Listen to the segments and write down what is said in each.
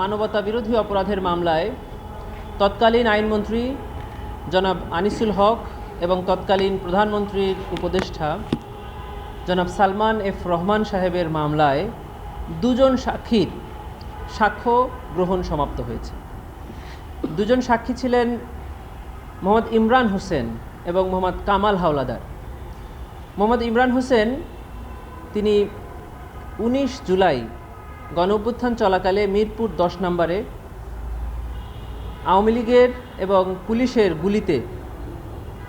মানবতা বিরোধী অপরাধের মামলায় তৎকালীন আইনমন্ত্রী জনাব আনিসুল হক এবং তৎকালীন প্রধানমন্ত্রীর উপদেষ্টা জনাব সালমান এফ রহমান সাহেবের মামলায় দুজন সাক্ষীর সাক্ষ্য গ্রহণ সমাপ্ত হয়েছে। দুজন সাক্ষী ছিলেন মোহাম্মদ ইমরান হোসেন এবং মোহাম্মদ কামাল হাওলাদার। মোহাম্মদ ইমরান হোসেন, তিনি উনিশ জুলাই গণ অভ্যুত্থান চলাকালে মিরপুর দশ নম্বরে আওয়ামী লীগের এবং পুলিশের গুলিতে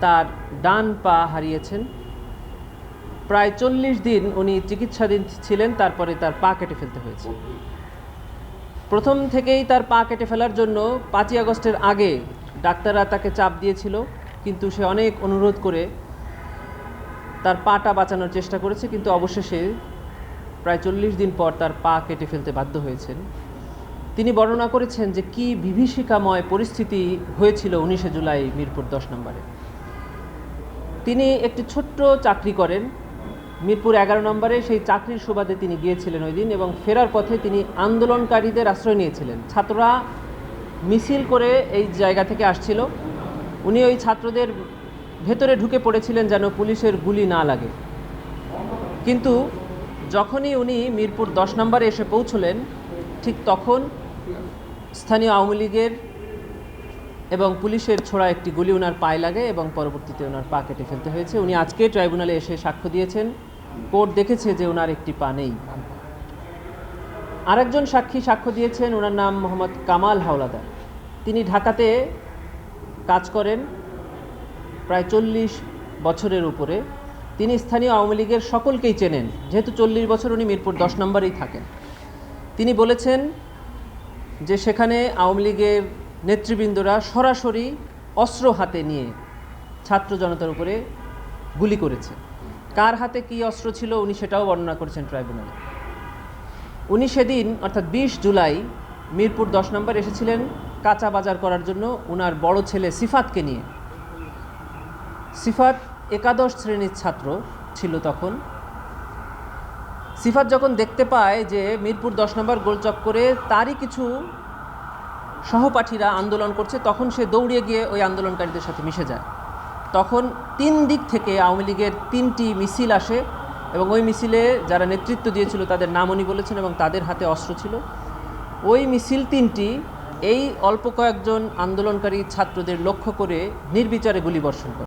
তার ডান পা হারিয়েছেন। প্রায় চল্লিশ দিন উনি চিকিৎসাধীন ছিলেন, তারপরে তার পা কেটে ফেলতে হয়েছে। প্রথম থেকেই তার পা কেটে ফেলার জন্য পাঁচই আগস্টের আগে ডাক্তাররা তাকে চাপ দিয়েছিল, কিন্তু সে অনেক অনুরোধ করে তার পাটা বাঁচানোর চেষ্টা করেছে, কিন্তু অবশেষে প্রায় চল্লিশ দিন পর তার পা কেটে ফেলতে বাধ্য হয়েছেন। তিনি বর্ণনা করেছেন যে কি বিভীষিকাময় পরিস্থিতি হয়েছিল উনিশে জুলাই মিরপুর দশ নম্বরে। তিনি একটি ছোট্ট চাকরি করেন। মিরপুর এগারো নম্বরে সেই চাকরির সুবাদে তিনি গিয়েছিলেন ওই দিন এবং ফেরার পথে তিনি আন্দোলনকারীদের আশ্রয় নিয়েছিলেন। ছাত্ররা মিছিল করে এই জায়গা থেকে আসছিল। উনি ওই ছাত্রদের ভেতরে ঢুকে পড়েছিলেন যেন পুলিশের গুলি না লাগে। কিন্তু যখনই উনি মিরপুর দশ নম্বরে এসে পৌঁছলেন, ঠিক তখন স্থানীয় আওয়ামী লীগের এবং পুলিশের ছোড়া একটি গুলি ওনার পায়ে লাগে এবং পরবর্তীতে ওনার পা কেটে ফেলতে হয়েছে। উনি আজকে ট্রাইব্যুনালে এসে সাক্ষ্য দিয়েছেন। কোর্ট দেখেছে যে ওনার একটি পা নেই। আরেকজন সাক্ষী সাক্ষ্য দিয়েছেন ওনার নাম মোহাম্মদ কামাল হাওলাদার। তিনি ঢাকাতে কাজ করেন প্রায় চল্লিশ বছরের উপরে। তিনি স্থানীয় আওয়ামী লীগের সকলকেই চেনেন। যেহেতু চল্লিশ বছর উনি মিরপুর দশ নম্বরেই থাকেন। তিনি বলেছেন যে সেখানে আওয়ামী লীগের নেতৃবৃন্দরা সরাসরি অস্ত্র হাতে নিয়ে ছাত্র জনতার উপরে গুলি করেছে। কার হাতে কী অস্ত্র ছিল উনি সেটাও বর্ণনা করেছেন ট্রাইব্যুনালে। উনি সেদিন, অর্থাৎ বিশ জুলাই, মিরপুর দশ নম্বর এসেছিলেন কাঁচা বাজার করার জন্য। ওনার বড় ছেলে সিফাতকে নিয়ে। সিফাত একাদশ শ্রেণির ছাত্র ছিল তখন। সিফাত যখন দেখতে পায় যে মিরপুর দশ নম্বর গোলচক্করে তারই কিছু সহপাঠীরা আন্দোলন করছে, তখন সে দৌড়িয়ে গিয়ে ওই আন্দোলনকারীদের সাথে মিশে যায়। তখন তিন দিক থেকে আওয়ামী লীগের তিনটি মিছিল আসে এবং ওই মিছিলে যারা নেতৃত্ব দিয়েছিল তাদের নাম উনি বলেছেন এবং তাদের হাতে অস্ত্র ছিল। ওই মিছিল তিনটি এই অল্প কয়েকজন আন্দোলনকারী ছাত্রদের লক্ষ্য করে নির্বিচারে গুলিবর্ষণ করে।